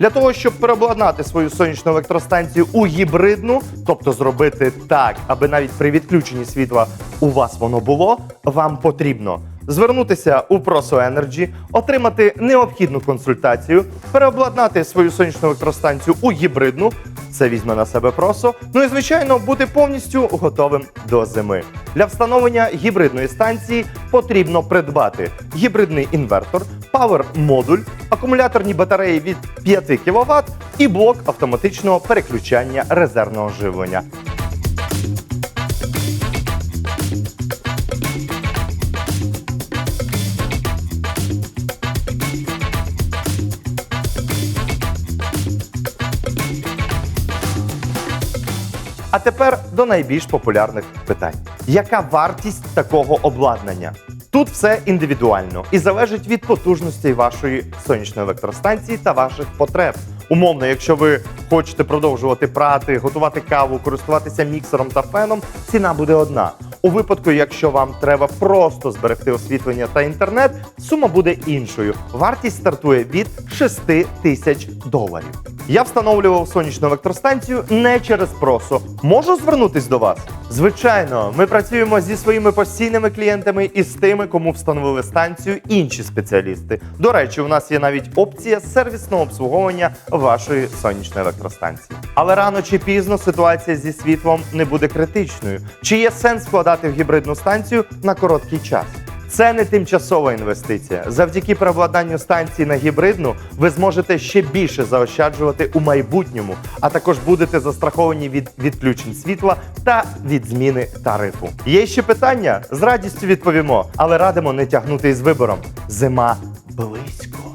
Для того, щоб переобладнати свою сонячну електростанцію у гібридну, тобто зробити так, аби навіть при відключенні світла у вас воно було, вам потрібно звернутися у Proso Energy, отримати необхідну консультацію, переобладнати свою сонячну електростанцію у гібридну. Це візьме на себе просо. Ну і звичайно бути повністю готовим до зими. Для встановлення гібридної станції потрібно придбати гібридний інвертор, павер модуль, акумуляторні батареї від 5 кВт і блок автоматичного переключання резервного живлення. А тепер до найбільш популярних питань: яка вартість такого обладнання? Тут все індивідуально і залежить від потужності вашої сонячної електростанції та ваших потреб. Умовно, якщо ви хочете продовжувати прати, готувати каву, користуватися міксером та феном, ціна буде одна. У випадку, якщо вам треба просто зберегти освітлення та інтернет, сума буде іншою. Вартість стартує від 6 тисяч доларів. Я встановлював сонячну електростанцію не через просо. Можу звернутись до вас? Звичайно, ми працюємо зі своїми постійними клієнтами і з тими, кому встановили станцію інші спеціалісти. До речі, у нас є навіть опція сервісного обслуговування вашої сонячної електростанції. Але рано чи пізно ситуація зі світлом не буде критичною. Чи є сенс вкладати в гібридну станцію на короткий час? Це не тимчасова інвестиція. Завдяки переобладнанню станції на гібридну ви зможете ще більше заощаджувати у майбутньому, а також будете застраховані від відключень світла та від зміни тарифу. Є ще питання? З радістю відповімо, але радимо не тягнути із вибором. Зима близько.